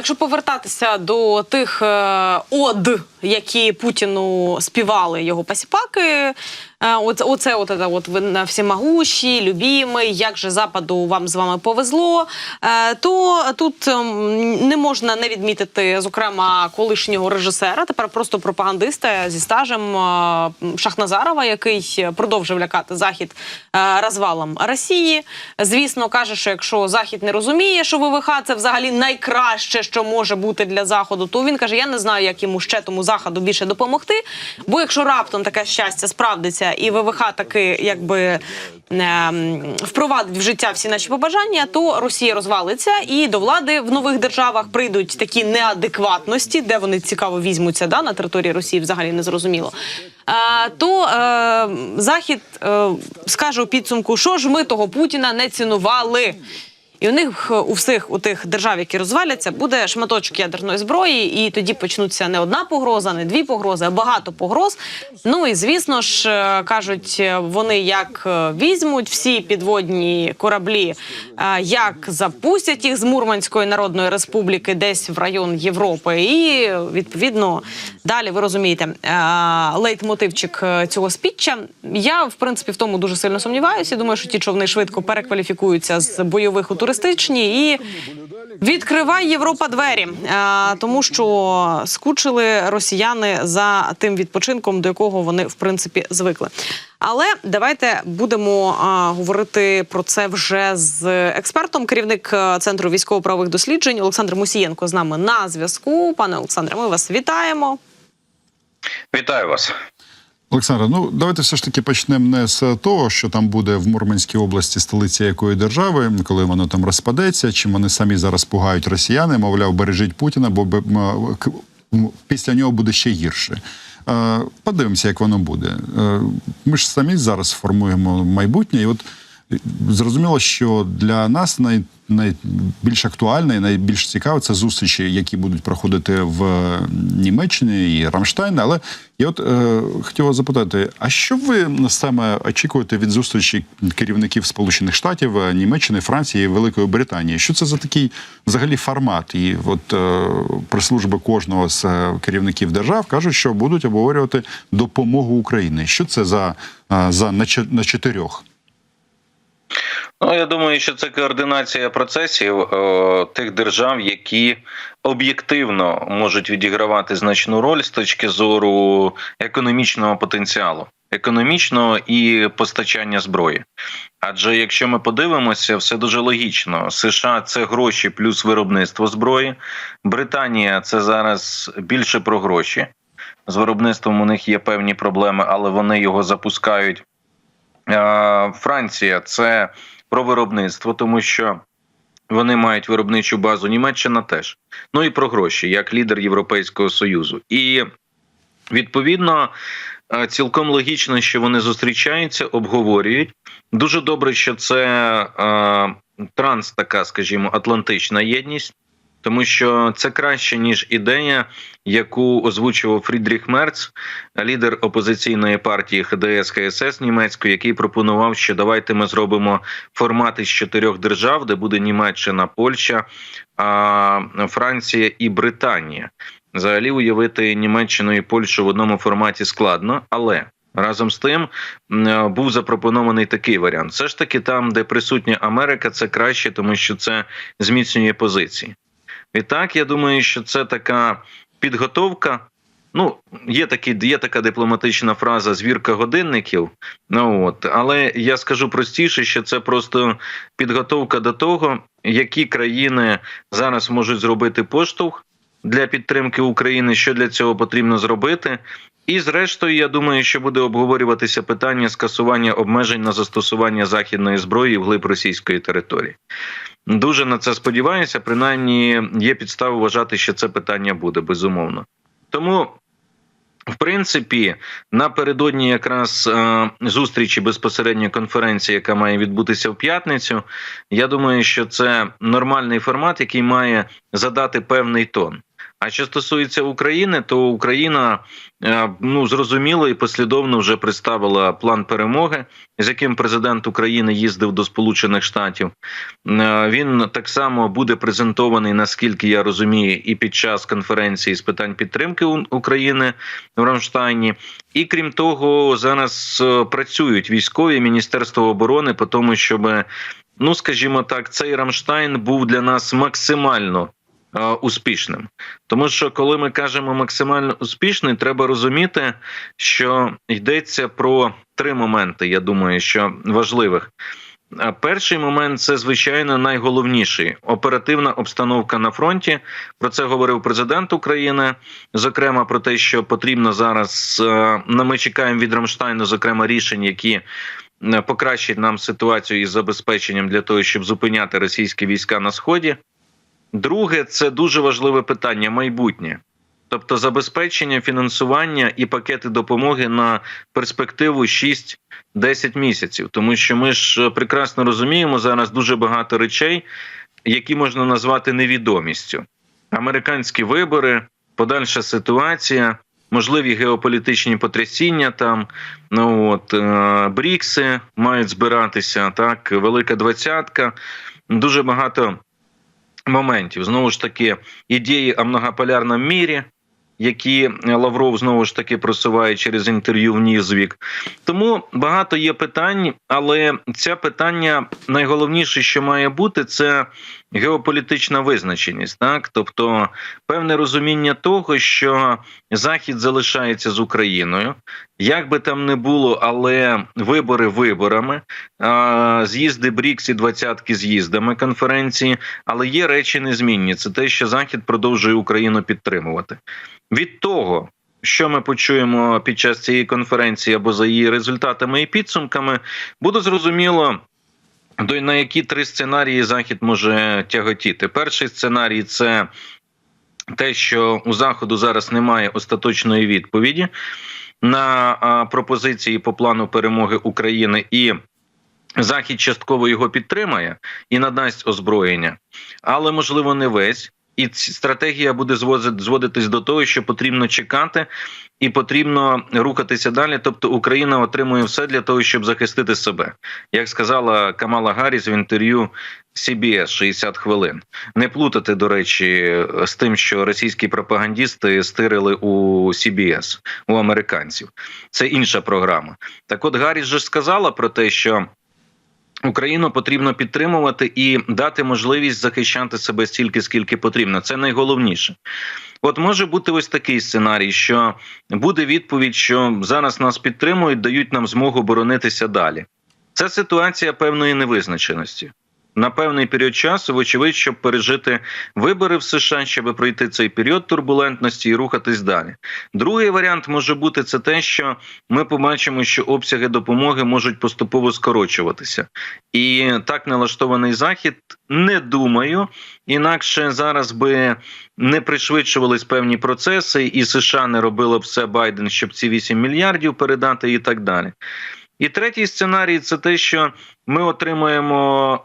Якщо повертатися до тих е, од, які Путіну співали його пасіпаки, оце, оце от, от ви на всемогущі, любімий, як же Западу вам з вами повезло, е, то тут ем, не можна не відмітити, зокрема, колишнього режисера, тепер просто пропагандиста зі стажем е, Шахназарова, який продовжив лякати Захід е, розвалом Росії. Звісно, каже, що якщо Захід не розуміє, що ВВХ це взагалі найкраще, що може бути для заходу, то він каже: я не знаю, як йому ще тому заходу більше допомогти. Бо якщо раптом таке щастя справдиться, і ВВХ таки якби ем, впровадить в життя всі наші побажання, то Росія розвалиться і до влади в нових державах прийдуть такі неадекватності, де вони цікаво візьмуться да, на території Росії, взагалі не зрозуміло. Е, то е, Захід е, скаже у підсумку, що ж ми того Путіна не цінували. І у них е, у всіх у тих держав, які розваляться, буде шматочок ядерної зброї, і тоді почнуться не одна погроза, не дві погрози, а багато погроз. Ну і звісно ж е, кажуть, е, вони як візьмуть всі підводні кораблі, як запустять їх з Мурманської народної республіки десь в район Європи, і відповідно далі ви розумієте е, лейтмотивчик е, цього спіччя. Я в принципі в тому дуже сильно сумніваюся. Думаю, що ті човни швидко перекваліфікуються з бойових у туристичні і відкривай Європа двері, е, тому що скучили росіяни за тим відпочинком, до якого вони в принципі звикли. Але давайте будемо а, говорити про це вже з експертом. Керівник центру військово-правових досліджень Олександр Мусієнко з нами на зв'язку. Пане Олександре, ми вас вітаємо. Вітаю вас. Олександра, ну давайте все ж таки почнемо не з того, що там буде в Мурманській області, столиці якої держави, коли воно там розпадеться, чим вони самі зараз пугають росіяни, мовляв, бережіть Путіна, бо після нього буде ще гірше. Е, Подивимося, як воно буде. Е, Ми ж самі зараз формуємо майбутнє, і от зрозуміло, що для нас най, найбільш актуальне і найбільш цікаве це зустрічі, які будуть проходити в Німеччині і Рамштайн. Але я от е, хотів запитати: а що ви саме очікуєте від зустрічі керівників Сполучених Штатів, е, Німеччини, Франції Великої Британії? Що це за такий взагалі формат? І от е, прес-служби кожного з е, керівників держав кажуть, що будуть обговорювати допомогу Україні. Що це за, е, за на чотирьох? Ну я думаю, що це координація процесів е, тих держав, які об'єктивно можуть відігравати значну роль з точки зору економічного потенціалу, економічного і постачання зброї. Адже якщо ми подивимося, все дуже логічно. США це гроші плюс виробництво зброї. Британія це зараз більше про гроші. З виробництвом у них є певні проблеми, але вони його запускають. Е, Франція це про виробництво, тому що вони мають виробничу базу. Німеччина теж. Ну і про гроші, як лідер Європейського союзу. І відповідно е, цілком логічно, що вони зустрічаються, обговорюють. Дуже добре, що це е, транс, така, скажімо, атлантична єдність. Тому що це краще ніж ідея, яку озвучував Фрідріх Мерц, лідер опозиційної партії ХДС ХСС німецької, який пропонував, що давайте ми зробимо формат із чотирьох держав, де буде Німеччина, Польща, Франція і Британія. Взагалі уявити Німеччину і Польщу в одному форматі складно, але разом з тим був запропонований такий варіант. Все ж таки, там, де присутня Америка, це краще, тому що це зміцнює позиції. І так, я думаю, що це така підготовка. Ну, є такі, є така дипломатична фраза звірка годинників. Ну от, але я скажу простіше, що це просто підготовка до того, які країни зараз можуть зробити поштовх для підтримки України, що для цього потрібно зробити. І зрештою, я думаю, що буде обговорюватися питання скасування обмежень на застосування західної зброї вглиб російської території. Дуже на це сподіваюся. Принаймні є підстави вважати, що це питання буде безумовно. Тому, в принципі, напередодні якраз е, зустрічі безпосередньо конференції, яка має відбутися в п'ятницю. Я думаю, що це нормальний формат, який має задати певний тон. А що стосується України, то Україна е, ну зрозуміло і послідовно вже представила план перемоги, з яким президент України їздив до Сполучених Штатів. Е, Він так само буде презентований, наскільки я розумію, і під час конференції з питань підтримки України в Рамштайні. І крім того, зараз е, працюють військові Міністерство оборони по тому, щоб ну скажімо так, цей Рамштайн був для нас максимально успішним. Тому що коли ми кажемо максимально успішний, треба розуміти, що йдеться про три моменти. Я думаю, що важливих. Е, Перший момент це звичайно найголовніший оперативна обстановка на фронті. Про це говорив президент України. Зокрема, про те, що потрібно зараз. е, Ми чекаємо від Рамштайну, зокрема, рішень, які е, покращать нам ситуацію із забезпеченням для того, щоб зупиняти російські війська на сході. Друге, це дуже важливе питання майбутнє. Тобто забезпечення фінансування і пакети допомоги на перспективу 6-10 місяців, тому що ми ж е, прекрасно розуміємо зараз дуже багато речей, які можна назвати невідомістю. Американські вибори, подальша ситуація, можливі геополітичні потрясіння там. Ну от е, Брікси мають збиратися, так, Велика Двадцятка. Дуже багато моментів. Знову ж таки, ідеї о многополярному мірі, які Лавров знову ж таки просуває через інтерв'ю в Ньюзвік. Тому багато є питань, але це питання найголовніше, що має бути, це геополітична визначеність, так тобто певне розуміння того, що Захід залишається з Україною, як би там не було, але вибори виборами, з'їзди Брікс і двадцятки з'їздами конференції, але є речі незмінні. Це те, що Захід продовжує Україну підтримувати. Від того, що ми почуємо під час цієї конференції або за її результатами і підсумками, буде зрозуміло. До на які три сценарії захід може тяготіти? Перший сценарій це те, що у заходу зараз немає остаточної відповіді на пропозиції по плану перемоги України, і Захід частково його підтримає і надасть озброєння, але можливо не весь. І стратегія буде зводитись до того, що потрібно чекати і потрібно рухатися далі. Тобто Україна отримує все для того, щоб захистити себе, як сказала Камала Гарріс в інтерв'ю CBS 60 хвилин. Не плутати, до речі, з тим, що російські пропагандісти стирили у CBS, у американців. Це інша програма. Так, от Гарріс же сказала про те, що. Україну потрібно підтримувати і дати можливість захищати себе стільки, скільки потрібно. Це найголовніше. От може бути ось такий сценарій, що буде відповідь, що зараз нас підтримують, дають нам змогу боронитися далі. Це ситуація певної невизначеності. На певний період часу, вочевидь, щоб пережити вибори в США, щоб пройти цей період турбулентності і рухатись далі. Другий варіант може бути це те, що ми побачимо, що обсяги допомоги можуть поступово скорочуватися, і так налаштований захід не думаю, інакше зараз би не пришвидшувались певні процеси, і США не робило б все Байден, щоб ці 8 мільярдів передати, і так далі. І третій сценарій це те, що ми отримаємо.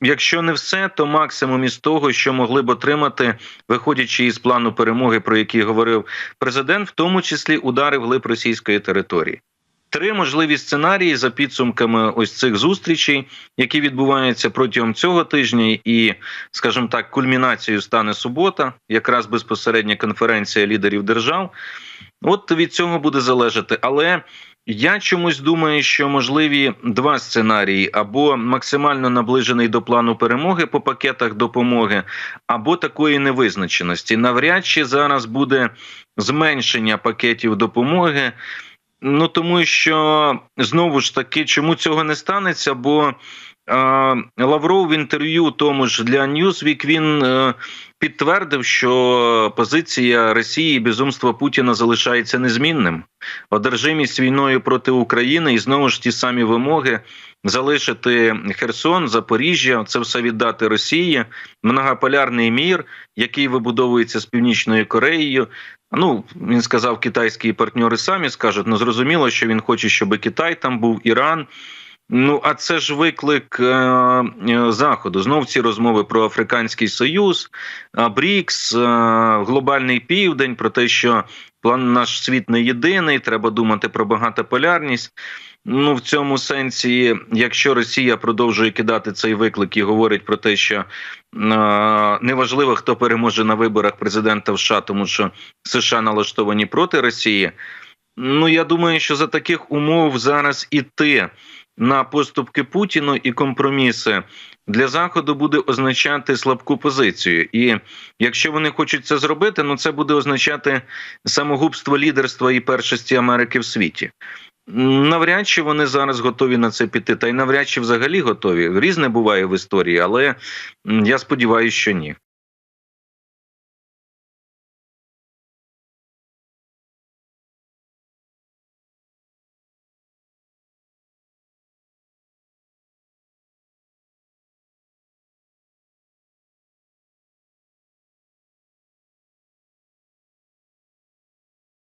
Якщо не все, то максимум із того, що могли б отримати, виходячи із плану перемоги, про який говорив президент, в тому числі удари вглиб російської території. Три можливі сценарії за підсумками ось цих зустрічей, які відбуваються протягом цього тижня, і, скажімо так, кульмінацією стане субота, якраз безпосередня конференція лідерів держав. От від цього буде залежати. Але я чомусь думаю, що можливі два сценарії: або максимально наближений до плану перемоги по пакетах допомоги, або такої невизначеності. Навряд чи зараз буде зменшення пакетів допомоги. Ну тому що знову ж таки, чому цього не станеться? Бо Лавров в інтерв'ю тому ж для Newsweek, він е, підтвердив, що позиція Росії і безумства Путіна залишається незмінним. Одержимість війною проти України і знову ж ті самі вимоги залишити Херсон, Запоріжжя, це все віддати Росії, многополярний мір, який вибудовується з північною Кореєю. Ну він сказав, китайські партнери самі скажуть. Ну зрозуміло, що він хоче, щоб Китай там був Іран. Ну а це ж виклик е, е, заходу. Знов ці розмови про Африканський Союз, БРІКС, е, глобальний південь, про те, що план наш світ не єдиний, треба думати про багатополярність. Ну, в цьому сенсі, якщо Росія продовжує кидати цей виклик і говорить про те, що е, неважливо, хто переможе на виборах президента в США, тому що США налаштовані проти Росії. Ну я думаю, що за таких умов зараз іти на поступки Путіну і компроміси для заходу буде означати слабку позицію. І якщо вони хочуть це зробити, ну це буде означати самогубство лідерства і першості Америки в світі. Навряд чи вони зараз готові на це піти, та й навряд чи взагалі готові. Різне буває в історії, але я сподіваюся, що ні.